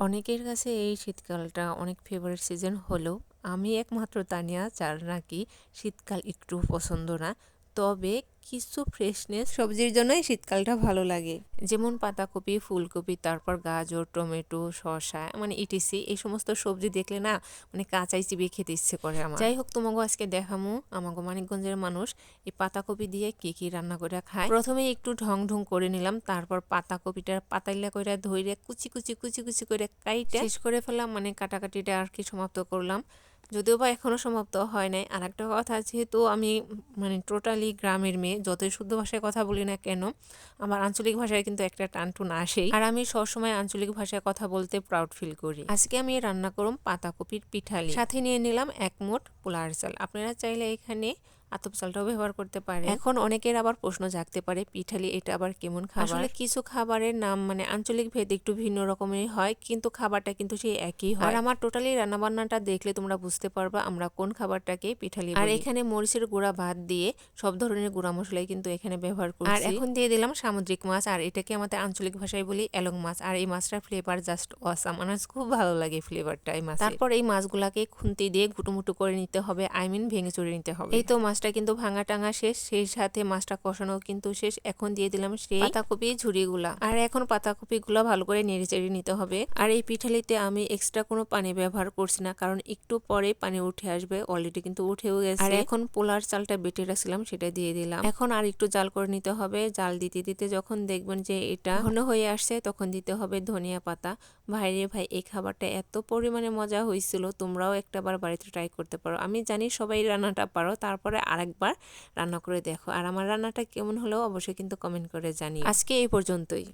অনেকের কাছে এই শীতকালটা অনেক ফেভারিট সিজন হলেও, আমি একমাত্র তানিয়া, যার নাকি শীতকাল একটু পছন্দ না। তবে কিছু ফ্রেশনেস সবজির জন্যই শীতকালটা ভালো লাগে। যেমন পাতাকপি ফুলকপি তারপর গাজর টমেটো শসা মানে ইটিসি এই সমস্ত সবজি দেখলে না মানে কাঁচাই চিবিয়ে খেতে ইচ্ছে করে আমার। যাই হোক তোমাকে আজকে দেখামো আমাকে মানিকগঞ্জের মানুষ এই পাতাকপি দিয়ে কি কি রান্না করে খায়। প্রথমে একটু ঢং ঢং করে নিলাম তারপর পাতাকপিটা পাতাইলা করে ধইরে কুচি কুচি কুচি কুচি করে কাইটা শেষ করে ফেললাম মানে কাটাকাটিটা আর কি সমাপ্ত করলাম। যদিও বা এখনও সমাপ্ত হয় নাই। আর একটা কথা, যেহেতু আমি মানে টোটালি গ্রামের মেয়ে, যতই শুদ্ধ ভাষায় কথা বলি না কেন, আমার আঞ্চলিক ভাষায় কিন্তু একটা টান টুন আসেই। আর আমি সবসময় আঞ্চলিক ভাষায় কথা বলতে প্রাউড ফিল করি। আজকে আমি রান্না করুম পাতাকপির পিঠালি। সাথে নিয়ে নিলাম এক মোট পোলার চাল। আপনারা চাইলে এখানে আতপ চালটাও ব্যবহার করতে পারে। এখন অনেকের আবার প্রশ্ন জাগতে পারে পিঠালি এটা আবার কেমন খাবার? আসলে কিছু খাবারের নাম মানে আঞ্চলিক ভেদ একটু ভিন্ন রকমের হয় কিন্তু খাবারটা কিন্তু সেই একই হয়। আর আমার টোটালি রান্নাবান্নাটা দেখলে তোমরা বুঝতে পারবা আমরা কোন খাবারটাকে পিঠালি আর এখানে মরিচের গুঁড়া ভাত দিয়ে সব ধরনের গুঁড়া মশলাই কিন্তু এখানে ব্যবহার করছি। আর এখন দিয়ে দিলাম সামুদ্রিক মাছ আর এটাকে আমাদের আঞ্চলিক ভাষায় বলি এলং মাছ। আর এই মাছটার ফ্লেভার জাস্ট অসাম আমার খুব ভালো লাগে ফ্লেভারটা এই মাছ তারপর এই মাছগুলাকে খুন্তি দিয়ে ঘুটুমুটু করে নিতে হবে আই মিন ভেঙে চড়ে নিতে হবে। এই তো মাছটা কিন্তু ভাঙা টাঙা শেষ, সেই সাথে মাছটা কষানো কিন্তু শেষ। এখন দিয়ে দিলাম সেই পাতাকপি ঝুড়িগুলা। আর এখন পাতাকপি গুলা ভালো করে নেড়ে চেড়ে নিতে হবে। আর এই পিঠালিতে আমি এক্সট্রা কোনো পানি ব্যবহার করছি না, কারণ একটু পরে পানি উঠে আসবে অলরেডি কিন্তু উঠেও গেছে। আর এখন পোলার চালটা বেটে রাখছিলাম, সেটা দিয়ে দিলাম। এখন আর একটু জাল করে নিতে হবে। জাল দিতে দিতে যখন দেখবেন যে এটা ঘন হয়ে আসছে, তখন দিতে হবে ধনিয়া পাতা। ভাইরে ভাই, এই খাবারটা এত পরিমাণে মজা হয়েছিল, তোমরাও একটা বার বাড়িতে ট্রাই করতে পারো। আমি জানি সবাই রান্নাটা পারো, তারপরে আরেকবার রান্না করে দেখো। আর আমার রান্নাটা কেমন হলেও অবশ্যই কিন্তু কমেন্ট করে জানি আজকে এই পর্যন্তই।